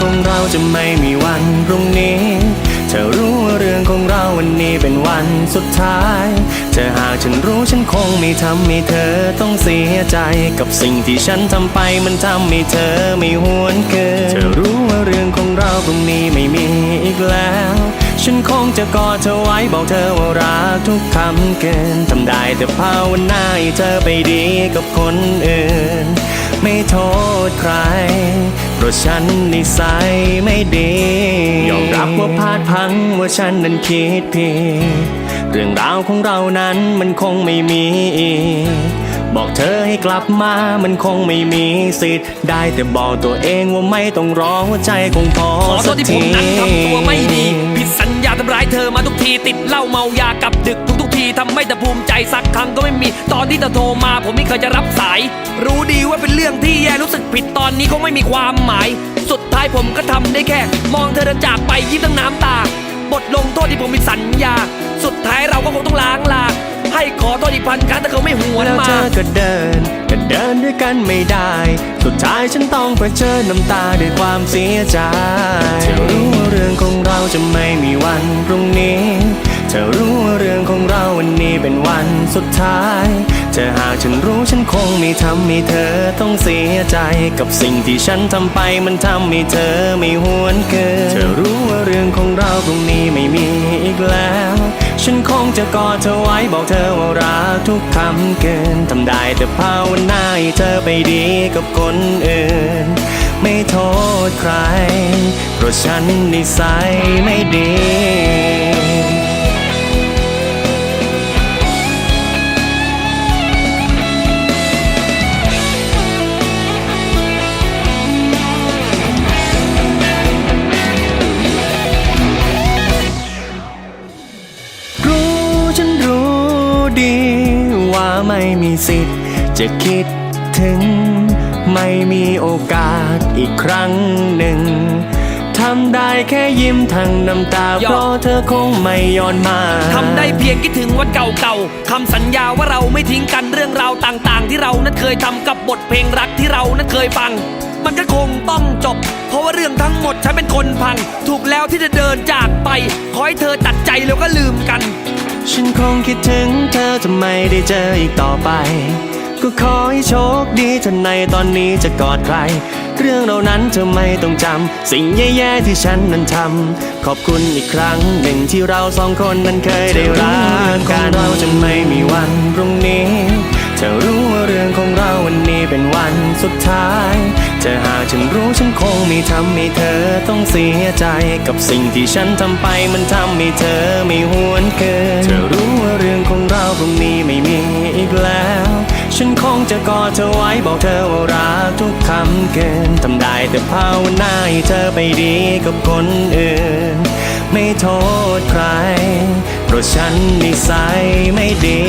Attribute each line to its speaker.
Speaker 1: ของเราจะไม่มีวันพรุ่งนี้ เธอรู้ว่าเรื่องของเราวันนี้เป็นวันสุดท้ายเธอหากฉันรู้ฉันคงไม่ทำให้เธอต้องเสียใจ กับสิ่งที่ฉันทำไปมันทำให้เธอไม่หวนเกินเธอรู้ว่าเรื่องของเราพรุ่งนี้ไม่มีอีกแล้วฉันคงจะกอดเธอไว้บอกเธอว่ารักทุกคำเกินทำได้แต่ภาวนาให้เธอไปดีกับคนอื่น ไม่โทษใคร เพราะฉันนิสัยไม่ดี ยอมรับว่าพลาดพังว่าฉันนั้นคิดผิดเรื่องราวของเรานั้นมันคงไม่มีอีกบอกเธอให้กลับมา มันคงไม่มีสิทธิ์ ได้แต่บอกตัวเองว่าไม่ต้องรอหัวใจคงพอ
Speaker 2: ขอโทษที่ผมนั้นทำตัวไม่ดี ผิดสัญญาทำร้ายเธอมาทุกทีติดเหล้าเมายากับดึกทุกทุกทีทำให้เธอภูมิใจสักครั้งก็ไม่มี ตอนที่เธอโทรมา ผมไม่เคยจะรับสาย รู้ดีว่าเป็นเรื่องที่แย่รู้สึกผิดต นี้คงไม่มีความหมาย สุดท้ายผมก็ทำได้แค่ มองเธอเดินจากไปยิ้มทั้งน้ำตา บทลงโทษที่ผมมีสัญญา สุดท้ายเราก็คงต้องล้างลา ให้ขอโทษอีกพันครั้งแต่เขาไม่หวน
Speaker 1: แล้วเธอก็เดินก็เดินด้วยกันไม่ได้ สุดท้ายฉันต้องเผชิญน้ำตาด้วยความเสียใจเธอรู้ว่าเรื่องของเราจะไม่มีวันพรุ่งนี้ เธอรู้ว่าเรื่องของเราวัน เป็นวันสุดท้ายเธอหากฉันรู้ฉันคงไม่ทำให้เธอต้องเสียใจ กับสิ่งที่ฉันทำไปมันทำให้เธอไม่หวนเกิน เธอรู้ว่าเรื่องของเราพรุ่งนี้ไม่มีอีกแล้ว ฉันคงจะกอดเธอไว้บอกเธอว่ารักทุกคำเกินทำได้แต่ภาวนาให้เธอไปดีกับคนอื่น ไม่โทษใคร เพราะฉันนิสัยไม่ดี ดีว่าไม่มีสิทธิ์ จะคิดถึง ไม่มีโอกาสอีกครั้งหนึ่งทำได้แค่ยิ้มทั้งน้ำตา
Speaker 2: ยอม
Speaker 1: เพราะเธอคงไม่ย้อนมา
Speaker 2: ทำได้เพียงคิดถึงวันเก่าๆ คำสัญญาว่าเราไม่ทิ้งกันเรื่องราวต่างๆ ที่เรานั้นเคยทำกับบทเพลงรักที่เรานั้นเคยฟัง มันก็คงต้องจบ เพราะว่าเรื่องทั้งหมดฉันเป็นคนพัง ถูกแล้วที่จะเดินจากไป ขอให้เธอตัดใจแล้วก็ลืมกัน
Speaker 1: ฉันคงคิดถึงเธอจะไม่ได้เจออีกต่อไป ก็ขอให้โชคดีเธอในตอนนี้จะกอดใคร เรื่องเหล่านั้นเธอไม่ต้องจำ สิ่งแย่ๆที่ฉันนั้นทำ ขอบคุณอีกครั้งหนึ่งที่เราสองคนนั้นเคยได้รักกันเราจะไม่มีวันพรุ่งนี้ เธอรู้ว่าเรื่องของเราวันนี้เป็นวันสุดท้ายเธอหากฉันรู้ฉันคงไม่ทำให้เธอต้องเสียใจ กับสิ่งที่ฉันทำไปมันทำให้เธอไม่หวนเกิน เธอไว้บอกเธอว่ารักทุกคำเกินทำได้แต่ภาวนาให้เธอไปดีกับคนอื่น ไม่โทษใครเพราะฉันนิสัยไม่ดี